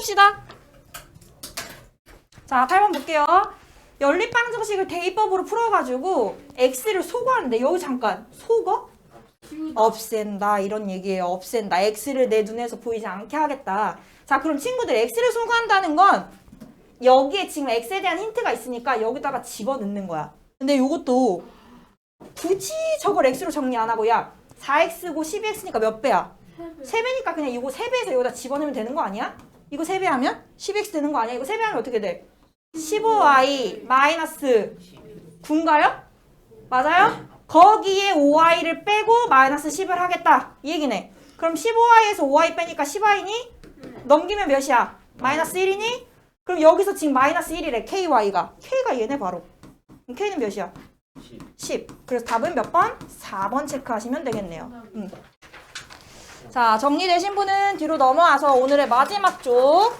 봅시다. 자, 8번 볼게요. 연립방 정식을 대입법으로 풀어가지고 x를 소거하는데 여기 잠깐 소거? 없앤다 이런 얘기예요. 없앤다. x를 내 눈에서 보이지 않게 하겠다. 자, 그럼 친구들 x를 소거한다는 건 여기에 지금 x에 대한 힌트가 있으니까 여기다가 집어넣는 거야. 근데 이것도 굳이 저걸 x로 정리 안 하고 야 4x고 12x니까 몇 배야? 3배니까 그냥 이거 3배에서 여기다 집어넣으면 되는 거 아니야? 이거 3배 하면 10x 되는 거 아니야? 이거 3배 하면 어떻게 돼? 15y 마이너스 9인가요? 맞아요? 거기에 5y를 빼고 마이너스 10을 하겠다. 이 얘기네. 그럼 15y에서 5y 빼니까 10y니? 넘기면 몇이야? 마이너스 1이니? 그럼 여기서 지금 마이너스 1이래. ky가. k가 얘네 바로. k는 몇이야? 10. 그래서 답은 몇 번? 4번 체크하시면 되겠네요. 음. 자, 정리되신 분은 뒤로 넘어와서 오늘의 마지막 쪽